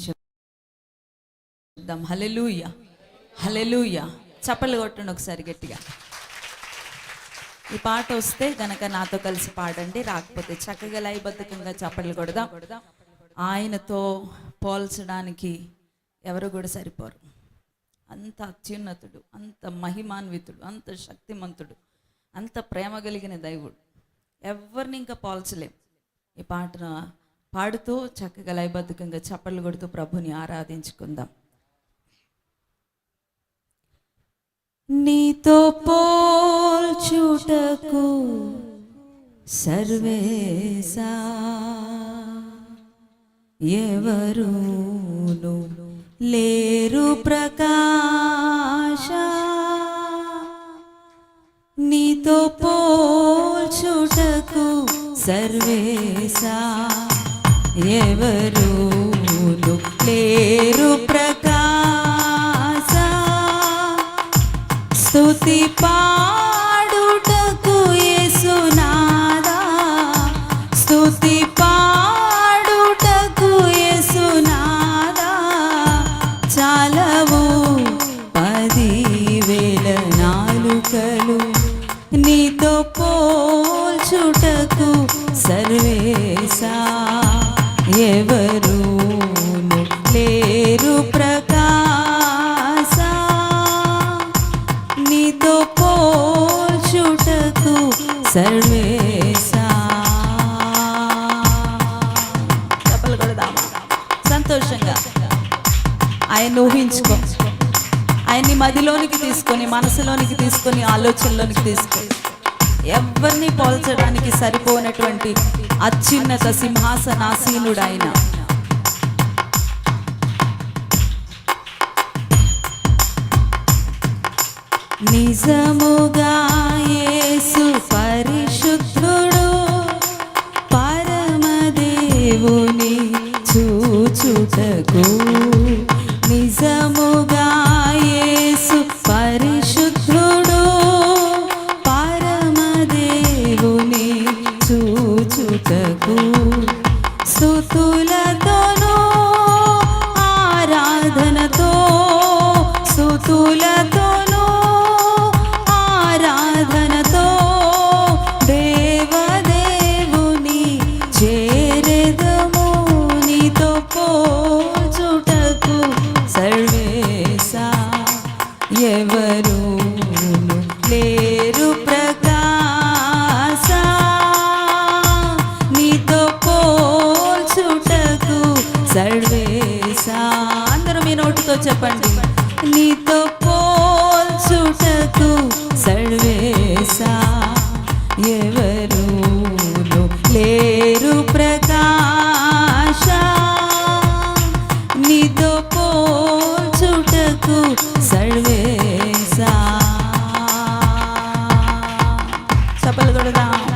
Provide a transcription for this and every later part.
చెప్దాం hallelujah hallelujah చప్పలు కొట్టండి ఒకసారి గట్టిగా. ఈ పాట వస్తే గనక నాతో కలిసి పాడండి రాకపోతే చక్కగా లయబద్ధకంగా చప్పట్లు కొడదాం. ఆయనతో పోల్చడానికి ఎవరు కూడా సరిపోరు. అంత అత్యున్నతుడు అంత మహిమాన్వితుడు అంత శక్తిమంతుడు అంత ప్రేమ కలిగిన దైవుడు. ఎవరిని ఇంకా పోల్చలేం. ఈ పాటను పాడుతూ చక్కగా లయబద్ధకంగా చప్పట్లు కొడుతూ ప్రభుని ఆరాధించుకుందాం. నీతో పోల్చుటకు సర్వేసా ఎవరును లేరు ప్రకాశ. నీతో పోల్చుటకు సర్వేసా ఎవరు? లేరు ప్రకాశ. స్తుతి పా ఆయన్ని తీసుకొని మనసులోనికి తీసుకొని ఆలోచనలోనికి తీసుకొని. ఎవరిని పోల్చడానికి సరిపోనటువంటి అత్యున్నత సింహాసనాసీనుడు ఆయన నిజముగా యేసు పరిశుద్ధుడు పరమదేవుని చూచుటకు నిజముగా సర్వేసా అందరూ మీ నోటితో చెప్పండి. నీతో పోల్చుటకు సర్వేసా. ఎవరు లేరు ప్రకాశ. నీతో పోల్చుటకు సర్వేసా. చప్పలు కొడదాం.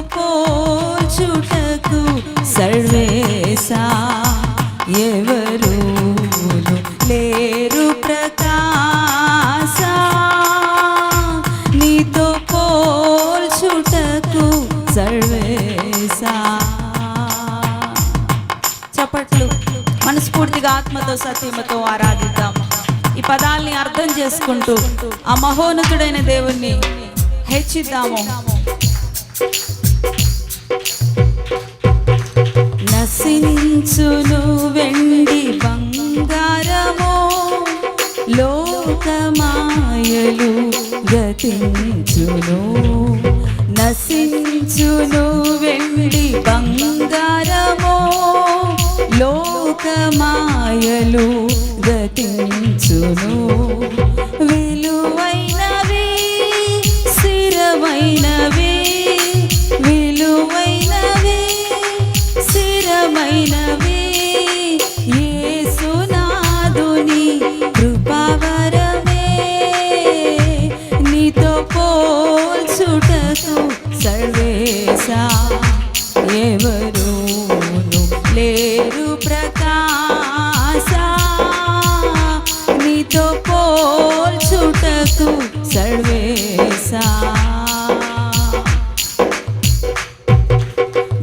పోల్చుటకు సర్వేసా ఎవరు లేరు ప్రకాశ? నీతో పోల్చుటకు సర్వేసా చప్పట్లు మనస్ఫూర్తిగా ఆత్మతో సత్యమతో ఆరాధిద్దాం. ఈ పదాల్ని అర్థం చేసుకుంటూ ఆ మహోన్నతుడైన దేవుణ్ణి హెచ్చిద్దాము. నశించును వెండి బంగారమో లోకమాయలు గతించును. నశించును వెండి బంగారమో లోకమాయలు గతించును.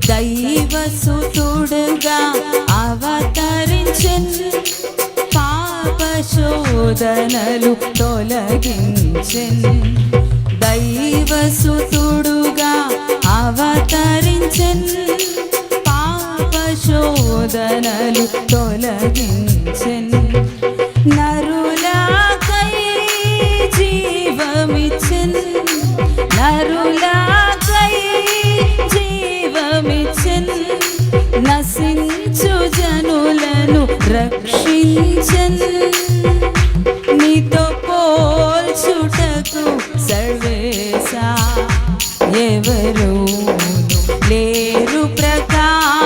దైవసుతుడుగా అవతరించన్ పాప శోధనలు తొలగించన్ దైవసుతుడుగా అవతరించన్ పాప శోధనలు తొలగించన్. నర రక్షించన్ నీతో పోల్చుటకు సర్వేశా ఎవరు లేరు ప్రకాశ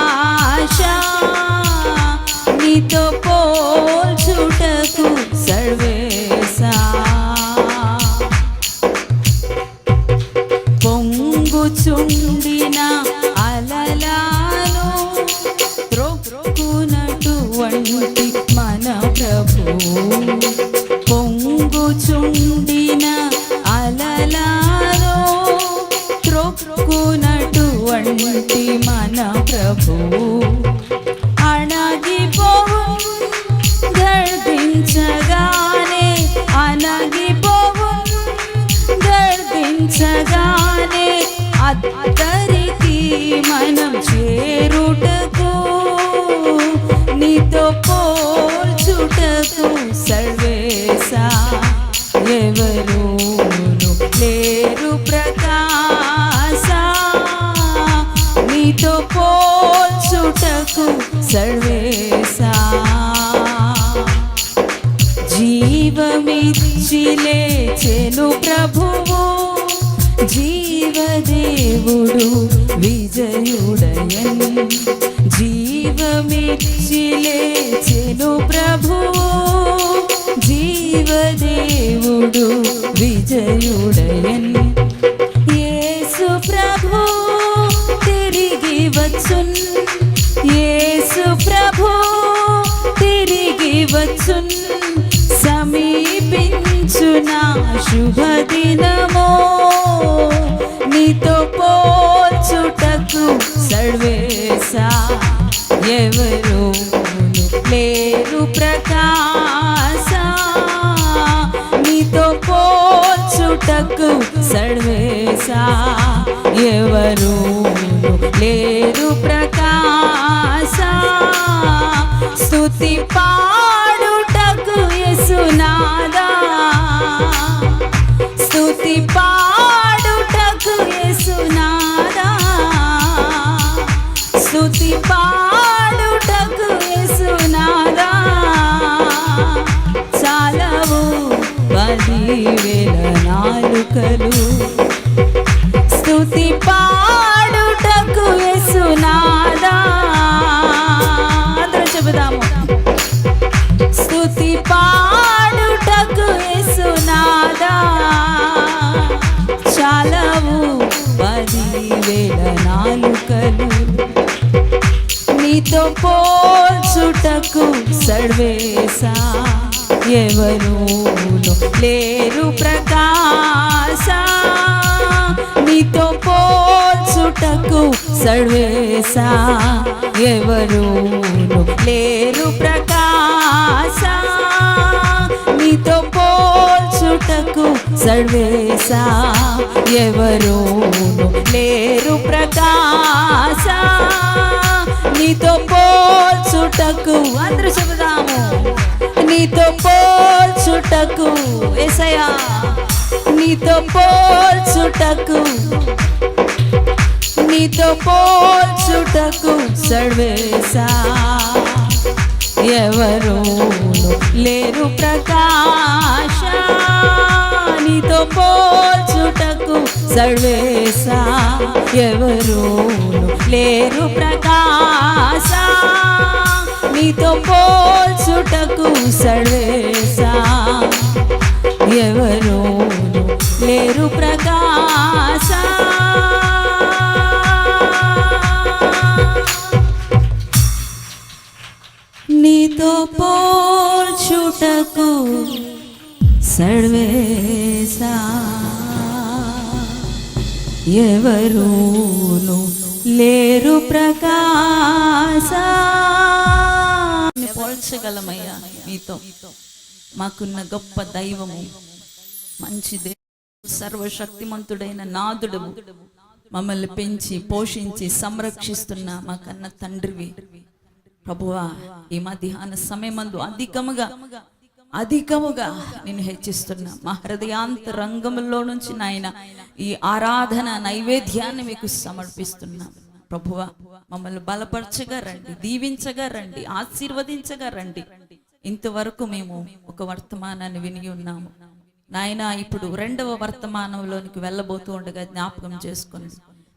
పొంగుచుండిన అలలాను త్రొక్కునటువంటి మన ప్రభు. అణగిపోవు గర్దించగానే అణగిపోవు గర్దించగానే అత్త జీవమిచ్చి లేచెను ప్రభువు జీవదేవుడు విజయుడయని. జీవమిచ్చి లేచెను ప్రభువు జీవదేవుడు విజయుడయని. యేసు ప్రభు తిరిగి వచ్చున్. యేసు ప్రభు తిరిగి వచ్చున్. శుభదినమో నీతో పోల్చుటకు సర్వేశా ఎవరు లేరు ప్రకాశ? నీతో పోల్చుటకు సర్వేశా ఎవరు లేరు ప్రకాశ? స్తుతి పాడుటకు యేసునాదా స్తుతి పాడుటకు యేసునాదా స్తుతి పాడుటకు యేసునాదా చాలవు పదివేల నాలుకలు. స్తుతి పాడుటకు యేసునాదా అందరూ చెబుదాము. స్తుతి పా నీతో పోల్చుటకు సర్వేశా ఎవరు లేరు ప్రకాశ. నీతో పోల్చుటకు సర్వేశా ఎవరు లేరు ప్రకాశ. నీతో పోల్చుటకు సర్వేశా ఎవరు లేరు ప్రకాశ. నీతో పోల్చుటకు అందరూ చెబుదాము. నీతో పోల్చుటకు ఎసయా నీతో పోల్చుటకు నీతో పోల్చుటకు సర్వేశా. ఎవరు లేరు ప్రకాశ. నీతో పోల్చుటకు సర్వేశా ఎవరు లేరు ప్రకాశ. నీతో పోల్చుటకు సర్వేశా ఎవరు లేరు ప్రకాశ. నీతో పోల్చుటకు సర్వేశా. ఎవరును లేరు ప్రకాశ. పోల్చగలమయ్యా మీతో మాకున్న గొప్ప దైవము మంచి దేవుడు సర్వశక్తిమంతుడైన నాదుడు మమ్మల్ని పెంచి పోషించి సంరక్షిస్తున్న మా కన్న తండ్రివి. ప్రభువా ఈ మధ్యాహ్న సమయమందు అధికముగా అధికముగా నేను హెచ్చిస్తున్నా. మా హృదయాంతరంగంలో నుంచి నాయన ఈ ఆరాధన నైవేద్యాన్ని మీకు సమర్పిస్తున్నా. ప్రభువా మమ్మల్ని బలపరచగా రండి దీవించగా రండి ఆశీర్వదించగా రండి. ఇంతవరకు మేము ఒక వర్తమానాన్ని విని ఉన్నాము. నాయన ఇప్పుడు రెండవ వర్తమానంలోనికి వెళ్ళబోతూ ఉండగా జ్ఞాపకం చేసుకుని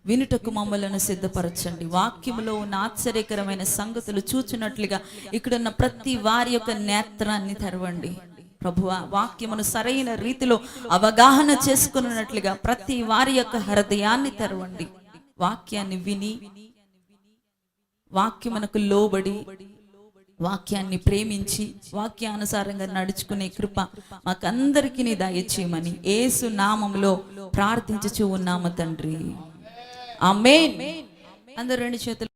వినుటకు మమ్మలను సిద్ధపరచండి. వాక్యంలో ఉన్న ఆశ్చర్యకరమైన సంగతులు చూచినట్లుగా ఇక్కడున్న ప్రతి వారి యొక్క నేత్రాన్ని తెరవండి. ప్రభువ వాక్యమును సరైన రీతిలో అవగాహన చేసుకున్నట్లుగా ప్రతి వారి యొక్క హృదయాన్ని తెరవండి. వాక్యాన్ని విని వాక్యమునకు లోబడి వాక్యాన్ని ప్రేమించి వాక్యానుసారంగా నడుచుకునే కృప మాకందరికీ దయచేయమని ఏసు నామంలో ప్రార్థించుచూ ఉన్నాము తండ్రి. ఆమేన్ అందరు రెండు చేతులు